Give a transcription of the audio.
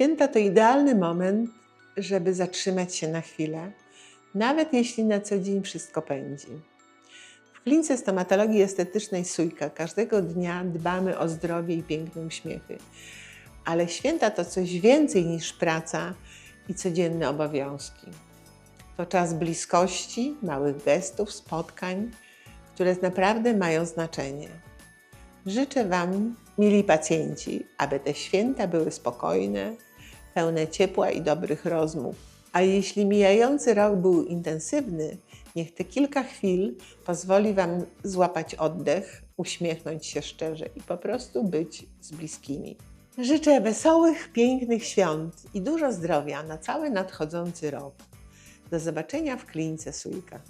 Święta to idealny moment, żeby zatrzymać się na chwilę, nawet jeśli na co dzień wszystko pędzi. W klinice stomatologii estetycznej Sójka każdego dnia dbamy o zdrowie i piękne uśmiechy. Ale święta to coś więcej niż praca i codzienne obowiązki. To czas bliskości, małych gestów, spotkań, które naprawdę mają znaczenie. Życzę Wam, mili pacjenci, aby te święta były spokojne, pełne ciepła i dobrych rozmów. A jeśli mijający rok był intensywny, niech te kilka chwil pozwoli Wam złapać oddech, uśmiechnąć się szczerze i po prostu być z bliskimi. Życzę wesołych, pięknych świąt i dużo zdrowia na cały nadchodzący rok. Do zobaczenia w klinice Sójka.